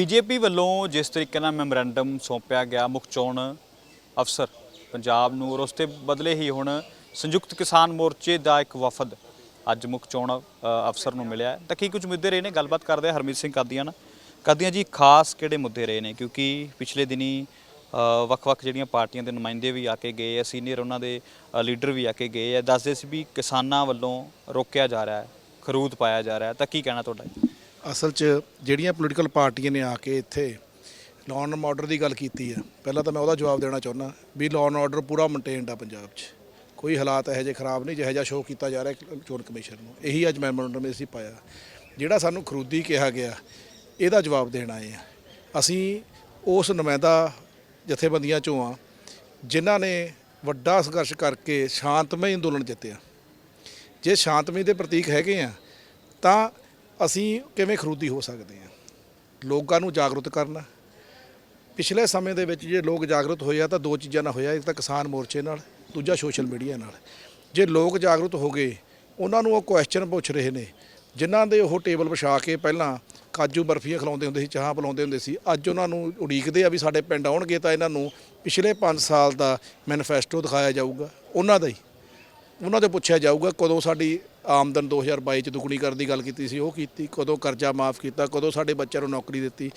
BJP ਵੱਲੋਂ ਜਿਸ ਤਰੀਕੇ ਨਾਲ ਮੈਮੋਰੈਂਡਮ ਸੌਂਪਿਆ ਗਿਆ ਮੁੱਖ ਚੋਣ ਅਫਸਰ, ਪੰਜਾਬ ਨੂੰ ਔਰ ਉਸ ਤੇ ਬਦਲੇ ਹੀ ਹੁਣ ਸੰਯੁਕਤ ਕਿਸਾਨ ਮੋਰਚੇ ਦਾ ਇੱਕ ਵਫਦ ਅੱਜ ਮੁੱਖ ਚੋਣ ਅਫਸਰ ਨੂੰ ਮਿਲਿਆ ਤਾਂ ਕੀ ਕੁਝ ਮੁੱਦੇ ਰਹੇ ਨੇ? ਗੱਲਬਾਤ ਕਰਦੇ ਹਰਮੀਤ ਸਿੰਘ ਕਾਦੀਆਂ ਨਾਲ। ਕਾਦੀਆਂ ਜੀ, ਖਾਸ ਕਿਹੜੇ ਮੁੱਦੇ ਰਹੇ ਨੇ? ਕਿਉਂਕਿ ਪਿਛਲੇ ਦਿਨੀ ਵੱਖ-ਵੱਖ ਜਿਹੜੀਆਂ ਪਾਰਟੀਆਂ ਦੇ ਨੁਮਾਇੰਦੇ ਵੀ ਆ ਕੇ ਗਏ ਆ, ਸੀਨੀਅਰ ਉਹਨਾਂ ਦੇ ਲੀਡਰ ਵੀ ਆ ਕੇ ਗਏ ਆ, ਦੱਸਦੇ ਸੀ ਵੀ ਕਿਸਾਨਾਂ ਵੱਲੋਂ ਰੋਕਿਆ ਜਾ ਰਿਹਾ ਹੈ, ਖਰੂਦ ਪਾਇਆ ਜਾ ਰਿਹਾ ਹੈ। ਤਾਂ ਕੀ ਕਹਿਣਾ ਤੁਹਾਡਾ ਜੀ? ਅਸਲ 'ਚ ਜਿਹੜੀਆਂ ਪੋਲੀਟੀਕਲ ਪਾਰਟੀਆਂ ਨੇ ਆ ਕੇ ਇੱਥੇ ਲਾਅ ਐਂਡ ਆਰਡਰ ਦੀ ਗੱਲ ਕੀਤੀ ਹੈ, ਪਹਿਲਾਂ ਤਾਂ ਮੈਂ ਉਹਦਾ ਜਵਾਬ ਦੇਣਾ ਚਾਹੁੰਦਾ ਵੀ ਲਾਅ ਐਂਡ ਆਰਡਰ ਪੂਰਾ ਮੇਨਟੇਨਡ ਆ ਪੰਜਾਬ 'ਚ। ਕੋਈ ਹਾਲਾਤ ਇਹੋ ਜਿਹੇ ਖਰਾਬ ਨਹੀਂ, ਜਿਹੋ ਜਿਹਾ ਸ਼ੋਅ ਕੀਤਾ ਜਾ ਰਿਹਾ ਚੋਣ ਕਮਿਸ਼ਨ ਨੂੰ। ਇਹੀ ਅੱਜ ਮੈਮੋਰੰਡਮ ਅਸੀਂ ਪਾਇਆ। ਜਿਹੜਾ ਸਾਨੂੰ ਖਰੂਦੀ ਕਿਹਾ ਗਿਆ, ਇਹਦਾ ਜਵਾਬ ਦੇਣ ਆਏ ਆ ਅਸੀਂ ਉਸ ਨੁਮਾਇੰਦਾ ਜਥੇਬੰਦੀਆਂ ਚੋਂ ਆ ਜਿਨ੍ਹਾਂ ਨੇ ਵੱਡਾ ਸੰਘਰਸ਼ ਕਰਕੇ ਸ਼ਾਂਤਮਈ ਅੰਦੋਲਨ ਜਿੱਤਿਆ। ਜੇ ਸ਼ਾਂਤਮਈ ਦੇ ਪ੍ਰਤੀਕ ਹੈਗੇ ਆ, ਤਾਂ ਅਸੀਂ ਕਿਵੇਂ ਖਰੂਦੀ ਹੋ ਸਕਦੇ ਹਾਂ? ਲੋਕਾਂ ਨੂੰ ਜਾਗਰੂਕ ਕਰਨਾ। ਪਿਛਲੇ ਸਮੇਂ ਦੇ ਵਿੱਚ ਜੇ ਲੋਕ ਜਾਗਰੂਕ ਹੋਏ ਆ ਤਾਂ ਦੋ ਚੀਜ਼ਾਂ ਨਾਲ ਹੋਇਆ, ਇੱਕ ਤਾਂ ਕਿਸਾਨ ਮੋਰਚੇ ਨਾਲ, ਦੂਜਾ ਸੋਸ਼ਲ ਮੀਡੀਆ ਨਾਲ। ਜੇ ਲੋਕ ਜਾਗਰੂਕ ਹੋ ਗਏ, ਉਹਨਾਂ ਨੂੰ ਉਹ ਕੁਐਸਚਨ ਪੁੱਛ ਰਹੇ ਨੇ, ਜਿਨ੍ਹਾਂ ਦੇ ਉਹ ਟੇਬਲ ਵਿਛਾ ਕੇ ਪਹਿਲਾਂ ਕਾਜੂ ਬਰਫੀਆਂ ਖਿਲਾਉਂਦੇ ਹੁੰਦੇ ਸੀ, ਚਾਹ ਪਿਲਾਉਂਦੇ ਹੁੰਦੇ ਸੀ, ਅੱਜ ਉਹਨਾਂ ਨੂੰ ਉਡੀਕਦੇ ਆ ਵੀ ਸਾਡੇ ਪਿੰਡ ਆਉਣਗੇ ਤਾਂ ਇਹਨਾਂ ਨੂੰ ਪਿਛਲੇ 5 ਸਾਲ ਦਾ ਮੈਨੀਫੈਸਟੋ ਦਿਖਾਇਆ ਜਾਊਗਾ। ਉਹਨਾਂ ਦਾ ਹੀ। ਉਹਨਾਂ ਤੋਂ ਪੁੱਛਿਆ ਜਾਊਗਾ ਕਦੋਂ ਸਾਡੀ ਆਮਦਨ 2022 ਚ ਦੁੱਗਣੀ ਕਰਨ ਦੀ ਗੱਲ ਕੀਤੀ ਸੀ, ਉਹ ਕੀਤੀ, ਕਦੋਂ ਕਰਜ਼ਾ ਮਾਫ ਕੀਤਾ, ਕਦੋਂ ਸਾਡੇ ਬੱਚਿਆਂ ਨੂੰ ਨੌਕਰੀ ਦਿੱਤੀ,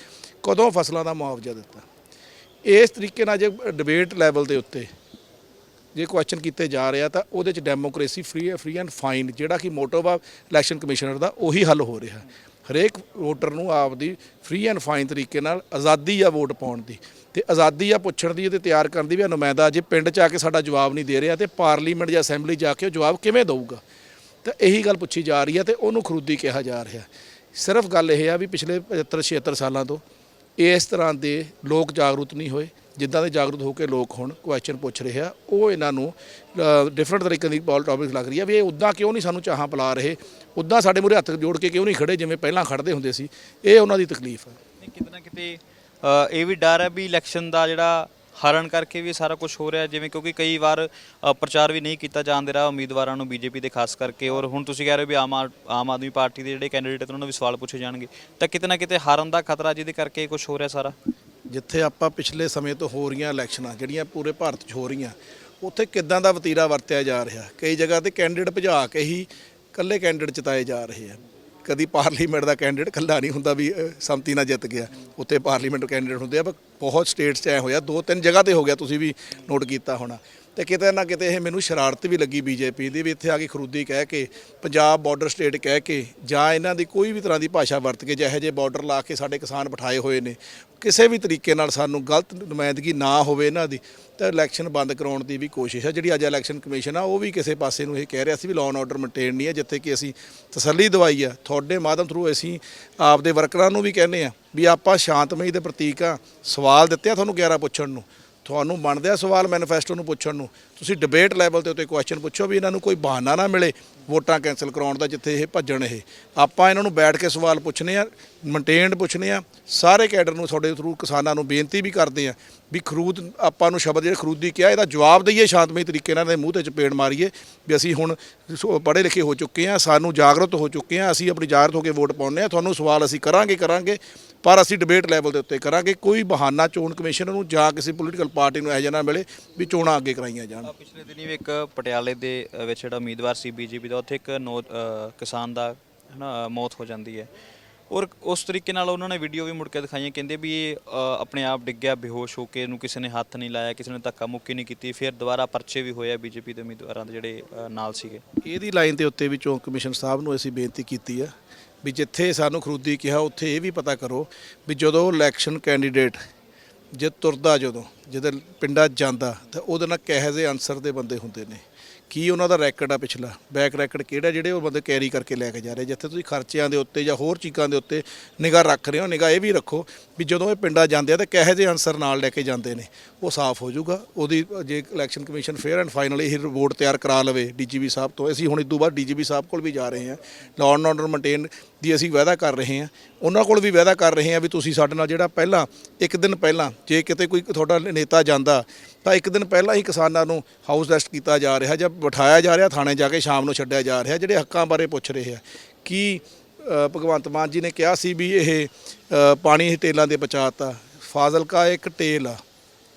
ਕਦੋਂ ਫਸਲਾਂ ਦਾ ਮੁਆਵਜ਼ਾ ਦਿੱਤਾ। ਇਸ ਤਰੀਕੇ ਨਾਲ ਜੇ ਡਿਬੇਟ ਲੈਵਲ ਦੇ ਉੱਤੇ ਜੇ ਕੁਐਸਚਨ ਕੀਤੇ ਜਾ ਰਿਹਾ ਤਾਂ ਉਹਦੇ ਚ democracy free free and fine ਜਿਹੜਾ ਕਿ ਮੋਟਿਵ ਆ ਇਲੈਕਸ਼ਨ ਕਮਿਸ਼ਨਰ ਦਾ ਉਹੀ ਹੱਲ ਹੋ ਰਿਹਾ। ਹਰੇਕ ਵੋਟਰ ਨੂੰ ਆਪਦੀ ਫ੍ਰੀ ਐਂਡ ਫਾਈਨ ਤਰੀਕੇ ਨਾਲ ਆਜ਼ਾਦੀ ਆ ਵੋਟ ਪਾਉਣ ਦੀ ਤੇ ਆਜ਼ਾਦੀ ਆ ਪੁੱਛਣ ਦੀ ਤੇ ਤਿਆਰ ਕਰਨ ਦੀ ਵੀ ਆ। ਨੁਮਾਇੰਦਾ ਜੇ ਪਿੰਡ ਚ ਆ ਕੇ ਸਾਡਾ ਜਵਾਬ ਨਹੀਂ ਦੇ ਰਿਹਾ ਤੇ ਪਾਰਲੀਮੈਂਟ ਜਾਂ ਅਸੈਂਬਲੀ ਜਾ ਕੇ ਉਹ ਜਵਾਬ ਕਿਵੇਂ ਦਊਗਾ? ਤਾਂ ਇਹੀ ਗੱਲ ਪੁੱਛੀ ਜਾ ਰਹੀ ਹੈ ਤੇ ਉਹਨੂੰ ਖਰੂਦੀ ਕਿਹਾ ਜਾ ਰਿਹਾ ਸਿਰਫ ਗੱਲ ਇਹ ਆ ਵੀ ਪਿਛਲੇ 75 76 ਸਾਲਾਂ ਤੋਂ ਇਸ ਤਰ੍ਹਾਂ ਦੇ ਲੋਕ ਜਾਗਰੂਕ ਨਹੀਂ ਹੋਏ, ਜਿੱਦਾਂ ਦੇ ਜਾਗਰੂਕ ਹੋ ਕੇ ਲੋਕ ਹੁਣ ਕੁਐਸਚਨ ਪੁੱਛ ਰਹੇ ਆ, ਉਹ ਇਹਨਾਂ ਨੂੰ ਡਿਫਰੈਂਟ ਤਰੀਕੇ ਦੀ ਪੋਲ ਟਾਪਿਕ ਲੱਗ ਰਹੀ ਆ ਵੀ ਇਹ ਉਦਾਂ ਕਿਉਂ ਨਹੀਂ ਸਾਨੂੰ ਚਾਹਾਂ ਪਲਾ ਰਹੇ, ਉਦਾਂ ਸਾਡੇ ਮੂਹਰੇ ਹੱਥ ਜੋੜ ਕੇ ਕਿਉਂ ਨਹੀਂ ਖੜੇ ਜਿਵੇਂ ਪਹਿਲਾਂ ਖੜਦੇ ਹੁੰਦੇ ਸੀ, ਇਹ ਉਹਨਾਂ ਦੀ ਤਕਲੀਫ ਹੈ। ਕਿਤੇ ਨਾ ਕਿਤੇ ਇਹ ਵੀ ਡਰ ਹੈ ਵੀ ਇਲੈਕਸ਼ਨ ਦਾ ਜਿਹੜਾ ਹਾਰਨ ਕਰਕੇ ਵੀ ਸਾਰਾ ਕੁਝ ਹੋ ਰਿਹਾ ਜਿਵੇਂ ਕਿਉਂਕਿ ਕਈ ਵਾਰ ਅ, ਪ੍ਰਚਾਰ ਵੀ ਨਹੀਂ ਕੀਤਾ ਜਾਣ ਦੇ ਰਿਹਾ ਉਮੀਦਵਾਰਾਂ ਨੂੰ ਬੀਜੇਪੀ ਦੇ ਖਾਸ ਕਰਕੇ ਔਰ ਹੁਣ ਤੁਸੀਂ ਕਹਿ ਰਹੇ ਹੋ ਵੀ ਆਮ ਆਦ ਆਮ ਆਦਮੀ ਪਾਰਟੀ ਦੇ ਜਿਹੜੇ ਕੈਂਡੀਡੇਟ ਉਹਨਾਂ ਨੂੰ ਵੀ ਸਵਾਲ ਪੁੱਛੇ ਜਾਣਗੇ। ਤਾਂ ਕਿਤੇ ਨਾ ਕਿਤੇ ਹਾਰਨ ਦਾ ਖਤਰਾ ਜਿਹਦੇ ਕਰਕੇ ਕੁਝ ਹੋ ਰਿਹਾ ਸਾਰਾ? ਜਿੱਥੇ ਆਪਾਂ ਪਿਛਲੇ ਸਮੇਂ ਤੋਂ ਹੋ ਰਹੀਆਂ ਇਲੈਕਸ਼ਨਾਂ ਜਿਹੜੀਆਂ ਪੂਰੇ ਭਾਰਤ 'ਚ ਹੋ ਰਹੀਆਂ ਉੱਥੇ ਕਿੱਦਾਂ ਦਾ ਵਤੀਰਾ ਵਰਤਿਆ ਜਾ ਰਿਹਾ? ਕਈ ਜਗ੍ਹਾ ਤੇ ਕੈਂਡੀਡੇਟ ਭਜਾ ਕੇ ਹੀ ਇਕੱਲੇ ਕੈਂਡੀਡੇਟ ਜਿਤਾਏ ਜਾ ਰਹੇ ਆ। ਕਦੀ ਪਾਰਲੀਮੈਂਟ ਦਾ ਕੈਂਡੀਡੇਟ ਇਕੱਲਾ ਨਹੀਂ ਹੁੰਦਾ ਵੀ ਸੰਮਤੀ ਨਾਲ ਜਿੱਤ ਗਿਆ। ਉੱਥੇ ਪਾਰਲੀਮੈਂਟ ਕੈਂਡੀਡੇਟ ਹੁੰਦੇ ਆ ਪਰ ਬਹੁਤ ਸਟੇਟਸ 'ਚ ਐ ਹੋਇਆ, ਦੋ ਤਿੰਨ ਜਗ੍ਹਾ ਤੇ ਹੋ ਗਿਆ ਤੁਸੀਂ ਵੀ ਨੋਟ ਕੀਤਾ ਹੋਣਾ। ਤੇ ਕਿਤੇ ਨਾ ਕਿਤੇ ਇਹ ਮੈਨੂੰ ਸ਼ਰਾਰਤ ਵੀ ਲੱਗੀ ਬੀਜੇਪੀ ਦੀ ਵੀ ਇੱਥੇ ਆ ਕੇ ਖਰੂਦੀ ਕਹਿ ਕੇ, ਪੰਜਾਬ ਬਾਰਡਰ ਸਟੇਟ ਕਹਿ ਕੇ, ਜਾਂ ਇਹਨਾਂ ਦੀ ਕੋਈ ਵੀ ਤਰ੍ਹਾਂ ਦੀ ਭਾਸ਼ਾ ਵਰਤ ਕੇ ਜਿਹੇ ਜਿਹੇ ਬਾਰਡਰ ਲਾ ਕੇ ਸਾਡੇ ਕਿਸਾਨ ਬਿਠਾਏ ਹੋਏ ਨੇ। ਕਿਸੇ ਵੀ ਤਰੀਕੇ ਨਾਲ ਸਾਨੂੰ ਗਲਤ ਨੁਮਾਇੰਦਗੀ ਨਾ ਹੋਵੇ ਇਹਨਾਂ ਦੀ, ਤਾਂ ਇਲੈਕਸ਼ਨ ਬੰਦ ਕਰਾਉਣ ਦੀ ਵੀ ਕੋਸ਼ਿਸ਼ ਹੈ ਜਿਹੜੀ ਅੱਜ ਇਲੈਕਸ਼ਨ ਕਮਿਸ਼ਨ ਆ, ਉਹ ਵੀ ਕਿਸੇ ਪਾਸੇ ਨੂੰ ਇਹ ਕਹਿ ਰਿਹਾ ਸੀ ਵੀ ਲਾਅ ਐਂਡ ਆਰਡਰ ਮੇਨਟੇਨ ਨਹੀਂ ਹੈ, ਜਿੱਥੇ ਕਿ ਅਸੀਂ ਤਸੱਲੀ ਦਵਾਈ ਆ। ਤੁਹਾਡੇ ਮਾਧਿਅਮ ਥਰੂ ਅਸੀਂ ਆਪਦੇ ਵਰਕਰਾਂ ਨੂੰ ਵੀ ਕਹਿੰਦੇ ਆ ਵੀ ਆਪਾਂ ਸ਼ਾਂਤਮਈ ਦੇ ਪ੍ਰਤੀਕ ਆ। ਸਵਾਲ ਦਿੱਤੇ ਆ ਤੁਹਾਨੂੰ 11 ਪੁੱਛਣ ਨੂੰ। ਤੁਹਾਨੂੰ ਬਣਦੇ ਆ ਸਵਾਲ ਮੈਨੀਫੈਸਟੋ ਨੂੰ ਪੁੱਛਣ ਨੂੰ। ਤੁਸੀਂ ਡਿਬੇਟ ਲੈਵਲ ਤੇ ਉੱਤੇ ਕੁਐਸਚਨ ਪੁੱਛੋ ਵੀ ਇਹਨਾਂ ਨੂੰ ਕੋਈ ਬਹਾਨਾ ਨਾ ਮਿਲੇ। ਵੋਟਾਂ ਕੈਨਸਲ ਕਰਾਉਣ ਦਾ ਜਿੱਥੇ ਇਹ ਭੱਜਣ ਇਹ। ਆਪਾਂ ਇਹਨਾਂ ਨੂੰ ਬੈਠ ਕੇ ਸਵਾਲ ਪੁੱਛਣੇ ਆ ਮੇਨਟੇਨਡ ਪੁੱਛਣੇ ਆ। ਸਾਰੇ ਕੈਡਰ ਨੂੰ ਤੁਹਾਡੇ ਥਰੂ ਕਿਸਾਨਾਂ ਨੂੰ ਬੇਨਤੀ ਵੀ ਕਰਦੇ ਆ ਵੀ ਖਰੂਦ ਆਪਾਂ ਨੂੰ ਸ਼ਬਦ ਜਿਹੜੇ ਖਰੂਦੀ ਕਿਹਾ, ਇਹਦਾ ਜਵਾਬ ਦਈਏ, ਸ਼ਾਂਤਮਈ ਤਰੀਕੇ ਨਾਲ ਇਹਦੇ ਮੂੰਹ ਤੇ ਚਪੇੜ ਮਾਰੀਏ ਵੀ ਅਸੀਂ ਹੁਣ ਪੜ੍ਹੇ ਲਿਖੇ ਹੋ ਚੁੱਕੇ ਆ, ਸਾਨੂੰ ਜਾਗਰੂਕ ਹੋ ਚੁੱਕੇ ਆ, ਅਸੀਂ ਆਪਣੀ ਜਾਗਰੂਕ ਹੋ ਕੇ ਵੋਟ ਪਾਉਂਦੇ ਆ, ਤੁਹਾਨੂੰ ਸਵਾਲ ਅਸੀਂ ਕਰਾਂਗੇ ਕਰਾਂਗੇ, ਪਰ ਅਸੀਂ ਡਿਬੇਟ ਲੈਵਲ ਦੇ ਉੱਤੇ ਕਰਾਂਗੇ। ਕੋਈ ਬਹਾਨਾ ਚੋਣ ਕਮਿਸ਼ਨ ਨੂੰ ਜਾਂ ਕਿਸੇ ਪੋਲੀਟੀਕਲ ਪਾਰਟੀ ਨੂੰ ਇਹੋ ਜਿਹਾ ਨਾ ਮਿਲੇ ਵੀ ਚੋਣਾਂ ਅੱਗੇ ਕਰਾਈਆਂ ਜਾਣ। ਪਿਛਲੇ ਦਿਨੀ ਇੱਕ ਪਟਿਆਲੇ ਦੇ ਵਿੱਚ ਜਿਹੜਾ ਉਮੀਦਵਾਰ ਸੀ ਬੀਜੇਪੀ ਦਾ ਉੱਥੇ ਇੱਕ ਨੌ- ਅ, ਕਿਸਾਨ ਦਾ ਹਨਾ ਮੌਤ ਹੋ ਜਾਂਦੀ ਹੈ। ਔਰ ਉਸ ਤਰੀਕੇ ਨਾਲ ਉਹਨਾਂ ਨੇ ਵੀਡੀਓ ਵੀ ਮੁੜ ਕੇ ਦਿਖਾਈਆਂ ਕਹਿੰਦੇ ਵੀ ਇਹ ਅ, ਆਪਣੇ ਆਪ ਡਿੱਗਿਆ ਬੇਹੋਸ਼ ਹੋ ਕੇ ਇਹਨੂੰ ਕਿਸੇ ਨੇ ਹੱਥ ਨਹੀਂ ਲਾਇਆ ਕਿਸੇ ਨੇ ਧੱਕਾ ਮੁੱਕੀ ਨਹੀਂ ਕੀਤੀ ਫਿਰ ਦੁਬਾਰਾ ਪਰਚੇ ਵੀ ਹੋਏ ਆ ਬੀਜੇਪੀ ਦੇ ਉਮੀਦਵਾਰਾਂ ਦੇ ਜਿਹੜੇ ਅ, ਨਾਲ ਸੀਗੇ। ਇਹਦੀ ਲਾਈਨ ਦੇ ਉੱਤੇ ਵੀ ਚੋਣ ਕਮਿਸ਼ਨ ਸਾਹਿਬ ਨੂੰ ਅਸੀਂ ਬੇਨਤੀ ਕੀਤੀ ਆ ਵੀ ਜਿੱਥੇ ਸਾਨੂੰ ਖਰੂਦੀ ਕਿਹਾ ਉੱਥੇ ਇਹ ਵੀ ਪਤਾ ਕਰੋ ਵੀ ਜਦੋਂ ਇਲੈਕਸ਼ਨ ਕੈਂਡੀਡੇਟ ਜੇ ਤੁਰਦਾ ਜਦੋਂ ਜਦੋਂ ਪਿੰਡਾਂ 'ਚ ਜਾਂਦਾ ਤਾਂ ਉਹਦੇ ਨਾਲ ਕਿਹੋ ਜਿਹੇ ਅਨਸਰ ਦੇ ਬੰਦੇ ਹੁੰਦੇ ਨੇ। ਕੀ ਉਹਨਾਂ ਦਾ ਰੈਕਟ ਆ ਪਿਛਲਾ? ਬੈਕ ਰੈਕਟ ਕਿਹੜਾ ਜਿਹੜੇ ਉਹ ਬੰਦੇ ਕੈਰੀ ਕਰਕੇ ਲੈ ਕੇ ਜਾ ਰਹੇ? ਜਿੱਥੇ ਤੁਸੀਂ ਖਰਚਿਆਂ ਦੇ ਉੱਤੇ ਜਾਂ ਹੋਰ ਚੀਜ਼ਾਂ ਦੇ ਉੱਤੇ ਨਿਗਾਹ ਰੱਖ ਰਹੇ ਹੋ, ਨਿਗਾਹ ਇਹ ਵੀ ਰੱਖੋ ਵੀ ਜਦੋਂ ਇਹ ਪਿੰਡਾਂ ਜਾਂਦੇ ਆ ਤਾਂ ਕਿਹੋ ਜਿਹੇ ਅਨਸਰ ਨਾਲ ਲੈ ਕੇ ਜਾਂਦੇ ਨੇ? ਉਹ ਸਾਫ਼ ਹੋ ਜਾਊਗਾ। ਉਹਦੀ ਜੇ election commission fair and final ਇਹ ਰਿਪੋਰਟ ਤਿਆਰ ਕਰਾ ਲਵੇ ਡੀਜੀਪੀ ਸਾਹਿਬ ਤੋਂ। ਅਸੀਂ ਹੁਣ ਇਦੋਂ ਬਾਅਦ ਡੀਜੀਪੀ ਸਾਹਿਬ ਕੋਲ ਵੀ ਜਾ ਰਹੇ ਹਾਂ। ਲਾਅ ਐਂਡ ਆਰਡਰ ਮੇਨਟੇਨ ਦੀ ਅਸੀਂ ਵਾਅਦਾ ਕਰ ਰਹੇ ਹਾਂ। ਉਹਨਾਂ ਕੋਲ ਵੀ ਵਾਅਦਾ ਕਰ ਰਹੇ ਹਾਂ ਵੀ ਤੁਸੀਂ ਸਾਡੇ ਨਾਲ ਜਿਹੜਾ ਪਹਿਲਾਂ ਇੱਕ ਦਿਨ ਪਹਿਲਾਂ ਜੇ ਕਿਤੇ ਕੋਈ ਤੁਹਾਡਾ ਨੇਤਾ ਜਾਂਦਾ ਤਾਂ ਇੱਕ ਦਿਨ ਪਹਿਲਾਂ ਹੀ ਕਿਸਾਨਾਂ ਨੂੰ ਹਾਊਸ ਅਰੈਸਟ ਕੀਤਾ ਜਾ ਰਿਹਾ ਜਾਂ ਬਿਠਾਇਆ ਜਾ ਰਿਹਾ ਥਾਣੇ ਜਾ ਕੇ ਸ਼ਾਮ ਨੂੰ ਛੱਡਿਆ ਜਾ ਰਿਹਾ ਜਿਹੜੇ ਹੱਕਾਂ ਬਾਰੇ ਪੁੱਛ ਰਹੇ ਆ। ਕੀ ਭਗਵੰਤ ਮਾਨ ਜੀ ਨੇ ਕਿਹਾ ਸੀ ਵੀ ਇਹ ਅ, ਪਾਣੀ ਟੇਲਾਂ ਦੇ ਬਚਾਤਾ ਫਾਜ਼ਿਲਕਾ ਇੱਕ ਟੇਲ ਆ।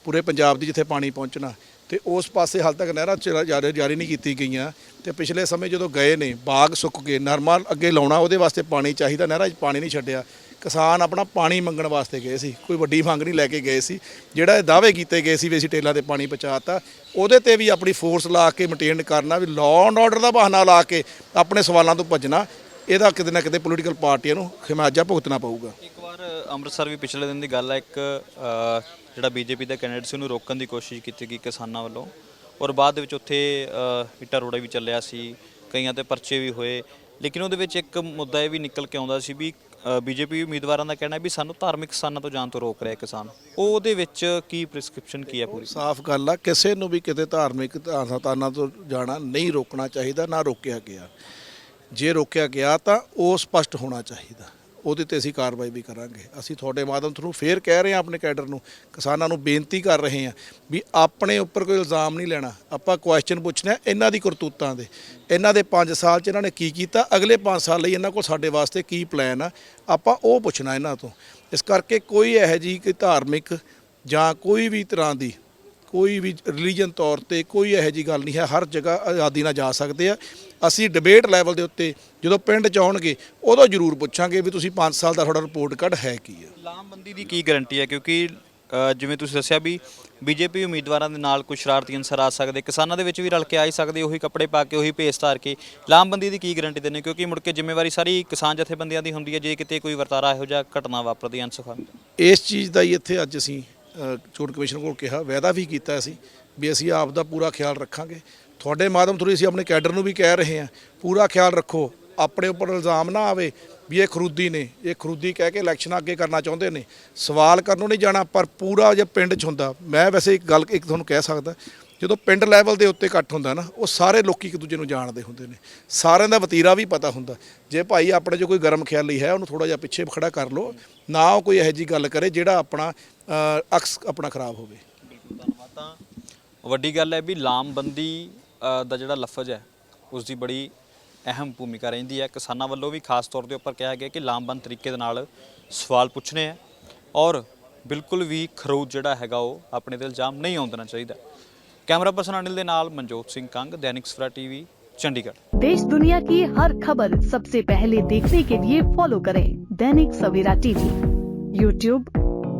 ਪੂਰੇ ਪੰਜਾਬ ਦੀ ਜਿੱਥੇ ਪਾਣੀ ਪਹੁੰਚਣਾ। ਤੇ ਉਸ ਪਾਸੇ ਹਾਲ ਤੱਕ ਨਹਿਰਾਂ ਚ- ਜਾਰੀ ਜਾਰੀ ਨਹੀਂ ਕੀਤੀ ਗਈਆਂ। ਤੇ ਪਿਛਲੇ ਸਮੇਂ ਜਦੋਂ ਗਏ ਨੇ, ਬਾਗ ਸੁੱਕ ਗਏ, ਨਰਮਾ ਅੱਗੇ ਲਾਉਣਾ, ਉਹਦੇ ਵਾਸਤੇ ਪਾਣੀ ਚਾਹੀਦਾ। ਨਹਿਰਾਂ 'ਚ ਪਾਣੀ ਨਹੀਂ ਛੱਡਿਆ। ਕਿਸਾਨ ਆਪਣਾ ਪਾਣੀ ਮੰਗਣ ਵਾਸਤੇ ਗਏ ਸੀ। ਕੋਈ ਵੱਡੀ ਮੰਗ ਨਹੀਂ ਲੈ ਕੇ ਗਏ ਸੀ। ਜਿਹੜਾ ਇਹ ਦਾਅਵੇ ਕੀਤੇ ਗਏ ਸੀ ਵੀ ਅਸੀਂ ਟੇਲਾਂ ਤੇ ਪਾਣੀ ਪਹੁੰਚਾਤਾ, ਉਹਦੇ ਤੇ ਵੀ ਆਪਣੀ ਫੋਰਸ ਲਾ ਕੇ ਮੇਨਟੇਨ ਕਰਨਾ, ਵੀ ਲਾਅ ਐਂਡ ਆਰਡਰ ਦਾ ਬਹਾਨਾ ਲਾ ਕੇ ਆਪਣੇ ਸਵਾਲਾਂ ਤੋਂ ਭੱਜਣਾ। ਇਹਦਾ ਕਿਤੇ ਨਾ ਕਿਤੇ ਪੋਲੀਟੀਕਲ ਪਾਰਟੀਆਂ ਨੂੰ ਖਿਮਾਜਾ ਭੁਗਤਣਾ ਪਊਗਾ। ਇੱਕ ਵਾਰ ਅੰਮ੍ਰਿਤਸਰ ਵੀ ਪਿਛਲੇ ਦਿਨ ਦੀ ਗੱਲ ਹੈ ਇੱਕ ਜਿਹੜਾ ਬੀਜੇਪੀ ਦਾ ਕੈਂਡੀਡੇਟ ਸੀ ਉਹਨੂੰ ਰੋਕਣ ਦੀ ਕੋਸ਼ਿਸ਼ ਕੀਤੀ ਗਈ ਕਿਸਾਨਾਂ ਵੱਲੋਂ। ਔਰ ਬਾਅਦ ਦੇ ਵਿੱਚ ਉੱਥੇ ਇੱਟਾਂ ਰੋੜਾ ਵੀ ਚੱਲਿਆ ਸੀ ਕਈਆਂ ਤੇ ਪਰਚੇ ਵੀ ਹੋਏ। ਲੇਕਿਨ ਉਹਦੇ ਵਿੱਚ ਇੱਕ ਮੁੱਦਾ ਇਹ ਵੀ ਨਿਕਲ ਕੇ ਆਉਂਦਾ ਸੀ ਵੀ ਬੀਜੇਪੀ ਉਮੀਦਵਾਰਾਂ ਦਾ ਕਹਿਣਾ ਹੈ ਵੀ ਸਾਨੂੰ ਧਾਰਮਿਕ ਸਥਾਨਾਂ ਤੋਂ ਜਾਣ ਤੋਂ ਰੋਕ ਰਿਹਾ ਕਿਸਾਨ। ਉਹ ਉਹਦੇ ਵਿੱਚ ਕੀ ਪ੍ਰਿਸਕ੍ਰਿਪਸ਼ਨ ਕੀ ਹੈ ਪੂਰੀ? ਸਾਫ਼ ਗੱਲ ਆ ਕਿਸੇ ਨੂੰ ਵੀ ਕਿਤੇ ਧਾਰਮਿਕ ਸਥਾਨਾਂ ਤੋਂ ਜਾਣਾ ਨਹੀਂ ਰੋਕਣਾ ਚਾਹੀਦਾ ਨਾ ਰੋਕਿਆ ਗਿਆ। ਜੇ ਰੋਕਿਆ ਗਿਆ ਤਾਂ ਉਹ ਸਪਸ਼ਟ ਹੋਣਾ ਚਾਹੀਦਾ। ਉਹਦੇ ਤੇ ਅਸੀਂ ਕਾਰਵਾਈ ਵੀ ਕਰਾਂਗੇ। ਅਸੀਂ ਤੁਹਾਡੇ ਮਾਧਿਅਮ ਥਰੂ ਫੇਰ ਕਹਿ ਰਹੇ ਹਾਂ ਆਪਣੇ ਕੈਡਰ ਨੂੰ, ਕਿਸਾਨਾਂ ਨੂੰ ਬੇਨਤੀ ਕਰ ਰਹੇ ਹਾਂ ਵੀ ਆਪਣੇ ਉੱਪਰ ਕੋਈ ਇਲਜ਼ਾਮ ਨਹੀਂ ਲੈਣਾ। ਆਪਾਂ ਕੁਐਸਚਨ ਪੁੱਛਣਾ ਇਹਨਾਂ ਦੀ ਕਰਤੂਤਾਂ ਦੇ। ਇਹਨਾਂ ਦੇ 5 ਸਾਲ 'ਚ ਇਹਨਾਂ ਨੇ ਕੀ ਕੀਤਾ? ਅਗਲੇ 5 ਸਾਲ ਲਈ ਇਹਨਾਂ ਕੋਲ ਸਾਡੇ ਵਾਸਤੇ ਕੀ ਪਲਾਨ ਆ? ਆਪਾਂ ਉਹ ਪੁੱਛਣਾ ਇਹਨਾਂ ਤੋਂ। ਇਸ ਕਰਕੇ ਕੋਈ ਇਹੋ ਜਿਹੀ ਕਿ ਧਾਰਮਿਕ ਜਾਂ ਕੋਈ ਵੀ ਤਰ੍ਹਾਂ ਦੀ ਕੋਈ ਵੀ ਰਿਲੀਜੀਅਨ ਤੌਰ ਤੇ ਕੋਈ ਇਹੋ ਜੀ ਗੱਲ ਨਹੀਂ ਹੈ ਹਰ ਜਗ੍ਹਾ ਆਜ਼ਾਦੀ ਨਾਲ ਜਾ ਸਕਦੇ ਆ। ਅਸੀਂ ਡਿਬੇਟ ਲੈਵਲ ਦੇ ਉੱਤੇ ਜਦੋਂ ਪਿੰਡ ਚ ਆਉਣਗੇ ਉਦੋਂ ਜ਼ਰੂਰ ਪੁੱਛਾਂਗੇ ਵੀ ਤੁਸੀਂ 5 ਸਾਲ ਦਾ ਤੁਹਾਡਾ ਰਿਪੋਰਟ ਕਾਰਡ ਹੈ ਕੀ ਆ। ਲਾਮਬੰਦੀ ਦੀ ਕੀ ਗਾਰੰਟੀ ਹੈ? ਕਿਉਂਕਿ ਜਿਵੇਂ ਤੁਸੀਂ ਦੱਸਿਆ ਵੀ ਬੀਜੇਪੀ ਉਮੀਦਵਾਰਾਂ ਦੇ ਨਾਲ ਕੁਝ ਸ਼ਰਾਰਤੀ ਅਨਸਰ ਆ ਸਕਦੇ ਕਿਸਾਨਾਂ ਦੇ ਵਿੱਚ ਵੀ ਰਲ ਕੇ ਆ ਹੀ ਸਕਦੇ ਉਹੀ ਕੱਪੜੇ ਪਾ ਕੇ ਉਹੀ ਭੇਸ ਧਾਰ ਕੇ। ਲਾਮਬੰਦੀ ਦੀ ਕੀ ਗਾਰੰਟੀ ਦਿੰਦੇ ਕਿਉਂਕਿ ਮੁੜ ਕੇ ਜ਼ਿੰਮੇਵਾਰੀ ਸਾਰੀ ਕਿਸਾਨ ਜਥੇਬੰਦੀਆਂ ਦੀ ਹੁੰਦੀ ਹੈ ਜੇ ਕਿਤੇ ਕੋਈ ਵਰਤਾਰਾ ਇਹੋ ਜਿਹਾ ਘਟਨਾ ਵਾਪਰਦੀ ਅਨਸਖਾ। ਇਸ ਚੀਜ਼ ਦਾ ਹੀ ਇੱਥੇ ਅੱਜ ਅਸੀਂ ਚੋਣ ਕਮਿਸ਼ਨ ਕੋਲ ਕਿਹਾ, ਵਾਅਦਾ ਵੀ ਕੀਤਾ ਸੀ ਵੀ ਅਸੀਂ ਆਪ ਦਾ ਪੂਰਾ ਖਿਆਲ ਰੱਖਾਂਗੇ। ਤੁਹਾਡੇ ਮਾਧਿਅਮ ਥਰੂ ਅਸੀਂ ਆਪਣੇ ਕੈਡਰ ਨੂੰ ਵੀ ਕਹਿ ਰਹੇ ਹਾਂ, ਪੂਰਾ ਖਿਆਲ ਰੱਖੋ, ਆਪਣੇ ਉੱਪਰ ਇਲਜ਼ਾਮ ਨਾ ਆਵੇ ਵੀ ਇਹ ਖਰੂਦੀ ਨੇ, ਇਹ ਖਰੂਦੀ ਕਹਿ ਕੇ ਇਲੈਕਸ਼ਨ ਅੱਗੇ ਕਰਨਾ ਚਾਹੁੰਦੇ ਨੇ। ਸਵਾਲ ਕਰਨ ਨੂੰ ਨਹੀਂ ਜਾਣਾ, ਪਰ ਪੂਰਾ ਜੇ ਪਿੰਡ 'ਚ ਹੁੰਦਾ, ਮੈਂ ਵੈਸੇ ਇੱਕ ਗੱਲ ਇੱਕ ਤੁਹਾਨੂੰ ਕਹਿ ਸਕਦਾ, ਜਦੋਂ ਪਿੰਡ ਲੈਵਲ ਦੇ ਉੱਤੇ ਇਕੱਠ ਹੁੰਦਾ ਨਾ, ਉਹ ਸਾਰੇ ਲੋਕੀ ਇੱਕ ਦੂਜੇ ਨੂੰ ਜਾਣਦੇ ਹੁੰਦੇ ਨੇ। ਸਾਰਿਆਂ ਦਾ ਵਤੀਰਾ ਵੀ ਪਤਾ ਹੁੰਦਾ। ਜੇ ਭਾਈ ਆਪਣੇ 'ਚ ਕੋਈ ਗਰਮ ਖਿਆਲੀ ਹੈ, ਉਹਨੂੰ ਥੋੜਾ ਜਿਹਾ ਪਿੱਛੇ ਖੜਾ ਕਰ ਲਓ, ਨਾ ਉਹ ਕੋਈ ਇਹੋ ਜੀ ਗੱਲ ਕਰੇ ਜਿਹੜਾ ਆਪਣਾ ਅਕਸ ਆਪਣਾ ਖਰਾਬ ਹੋਵੇ ਬਿਲਕੁਲ ਧੰਨਵਾਦ ਤਾਂ ਵੱਡੀ ਗੱਲ ਹੈ ਵੀ ਲਾਮਬੰਦੀ ਅ, ਦਾ ਜਿਹੜਾ ਲਫ਼ਜ਼ ਹੈ ਉਸ ਦੀ ਬੜੀ ਅਹਿਮ ਭੂਮਿਕਾ ਰਹਿੰਦੀ ਹੈ ਕਿਸਾਨਾਂ ਵੱਲੋਂ ਵੀ ਖਾਸ ਤੌਰ ਦੇ ਉੱਪਰ ਕਿਹਾ ਗਿਆ ਕਿ ਲਾਮਬੰਦ ਤਰੀਕੇ ਦੇ ਨਾਲ ਸਵਾਲ ਪੁੱਛਣੇ ਆ ਔਰ ਬਿਲਕੁਲ ਵੀ ਖਰੂਦ ਜਿਹੜਾ ਹੈਗਾ ਉਹ ਆਪਣੇ ਤੇ ਇਲਜ਼ਾਮ ਨਹੀਂ ਆਉਂਦਣਾ ਚਾਹੀਦਾ ਕੈਮਰਾ ਪਰਸਨ ਅਨਿਲ ਦੇ ਨਾਲ ਮਨਜੋਤ ਸਿੰਘ ਕੰਗ ਦੈਨਿਕ ਸਵਰਾ ਟੀਵੀ ਚੰਡੀਗੜ੍ਹ देश दुनिया की हर खबर सबसे पहले देखने के लिए फॉलो करें दैनिक सवेरा टीवी यूट्यूब